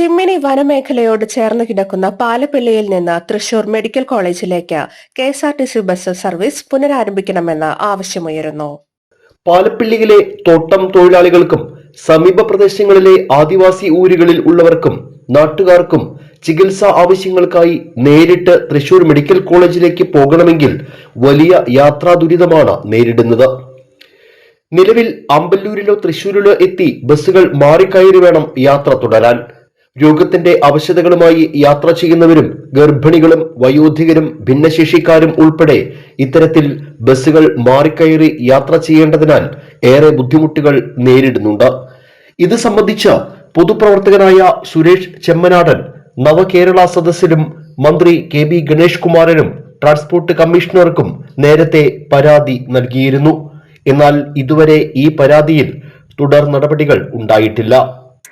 ചിമ്മിനി വനമേഖലയോട് ചേർന്ന് കിടക്കുന്ന പാലപ്പിള്ളിയിൽ നിന്ന് തൃശൂർ മെഡിക്കൽ കോളേജിലേക്ക് K S R T C bus service പുനരാരംഭിക്കണമെന്ന് ആവശ്യമുയരുന്നു. പാലപ്പിള്ളിയിലെ തോട്ടം തൊഴിലാളികൾക്കും സമീപ പ്രദേശങ്ങളിലെ ആദിവാസി ഊരുകളിൽ ഉള്ളവർക്കും നാട്ടുകാർക്കും ചികിത്സാ ആവശ്യങ്ങൾക്കായി നേരിട്ട് തൃശൂർ മെഡിക്കൽ കോളേജിലേക്ക് പോകണമെങ്കിൽ വലിയ യാത്രാ ദുരിതമാണ് നേരിടുന്നത്. നിലവിൽ അമ്പല്ലൂരിലോ തൃശൂരിലോ എത്തി ബസ്സുകൾ മാറിക്കയറി വേണം യാത്ര തുടരാൻ. രോഗത്തിന്റെ അവശതകളുമായി യാത്ര ചെയ്യുന്നവരും ഗർഭിണികളും വയോധികരും ഭിന്നശേഷിക്കാരും ഉൾപ്പെടെ ഇത്തരത്തിൽ ബസ്സുകൾ മാറിക്കയറി യാത്ര ചെയ്യേണ്ടതിനാൽ ഏറെ ബുദ്ധിമുട്ടുകൾ നേരിടുന്നുണ്ട്. ഇത് സംബന്ധിച്ച് പൊതുപ്രവർത്തകനായ സുരേഷ് ചെമ്മനാടൻ നവകേരള സദസ്സിലും മന്ത്രി കെ ബി ഗണേഷ് കുമാരനും ട്രാൻസ്പോർട്ട് കമ്മീഷണർക്കും നേരത്തെ പരാതി നൽകിയിരുന്നു. എന്നാൽ ഇതുവരെ ഈ പരാതിയിൽ തുടർ നടപടികൾ ഉണ്ടായിട്ടില്ല.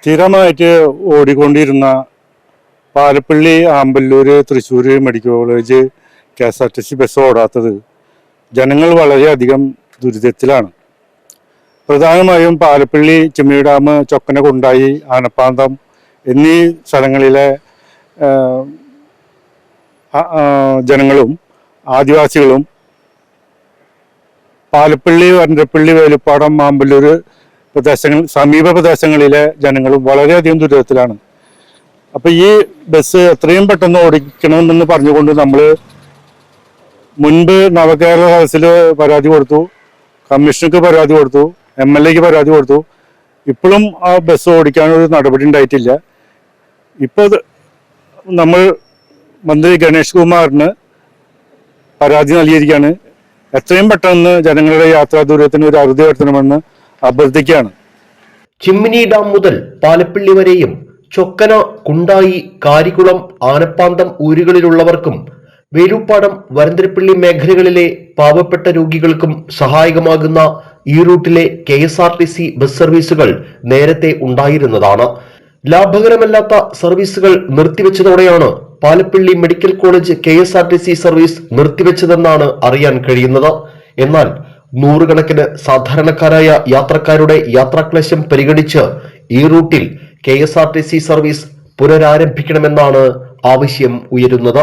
സ്ഥിരമായിട്ട് ഓടിക്കൊണ്ടിരുന്ന Palappilly Amballur Thrissur medical college K S R T C bus ഓടാത്തത് ജനങ്ങൾ വളരെയധികം ദുരിതത്തിലാണ്. പ്രധാനമായും പാലപ്പള്ളി ചെമ്മീ ഡാം ചൊക്കന കുണ്ടായി ആനപ്പാന്തം എന്നീ സ്ഥലങ്ങളിലെ ജനങ്ങളും ആദിവാസികളും പാലപ്പള്ളി വരണ്ടപ്പള്ളി വേലുപ്പാടം മാമ്പല്ലൂർ പ്രദേശങ്ങൾ സമീപ പ്രദേശങ്ങളിലെ ജനങ്ങളും വളരെയധികം ദുരിതത്തിലാണ്. അപ്പൊ ഈ ബസ് എത്രയും പെട്ടെന്ന് ഓടിക്കണമെന്ന് പറഞ്ഞുകൊണ്ട് നമ്മൾ മുൻപ് നവകേരള ഹൗസിൽ പരാതി കൊടുത്തു കമ്മീഷണർക്ക് പരാതി കൊടുത്തു എം എൽ എക്ക് പരാതി കൊടുത്തു. ഇപ്പോഴും ആ ബസ് ഓടിക്കാനൊരു നടപടി ഉണ്ടായിട്ടില്ല. ഇപ്പോൾ നമ്മൾ മന്ത്രി ഗണേഷ് കുമാറിന് പരാതി നൽകിയിരിക്കുകയാണ് എത്രയും പെട്ടെന്ന് ജനങ്ങളുടെ യാത്രാ ദൂരത്തിന് ഒരു അറുതി വരുത്തണമെന്ന് അഭ്യർത്ഥിക്കുകയാണ്. ചിമ്മിനി ഡാം മുതൽ പാലപ്പിള്ളി വരെയും ചൊക്കന കുണ്ടായി കാരികുളം ആനപ്പാന്തം ഊരുകളിലുള്ളവർക്കും വേലൂപ്പാടം വരന്തരപ്പിള്ളി മേഖലകളിലെ പാവപ്പെട്ട രോഗികൾക്കും സഹായകമാകുന്ന ഈ റൂട്ടിലെ K S R T C bus സർവീസുകൾ നേരത്തെ ഉണ്ടായിരുന്നതാണ്. ലാഭകരമല്ലാത്ത സർവീസുകൾ നിർത്തിവെച്ചതോടെയാണ് Palappilly medical college K service നിർത്തിവെച്ചതെന്നാണ് അറിയാൻ കഴിയുന്നത്. എന്നാൽ നൂറുകണക്കിന് സാധാരണക്കാരായ യാത്രക്കാരുടെ യാത്രാക്ലേശം പരിഗണിച്ച് ഈ റൂട്ടിൽ കെ സർവീസ് പുനരാരംഭിക്കണമെന്നാണ് ആവശ്യം ഉയരുന്നത്.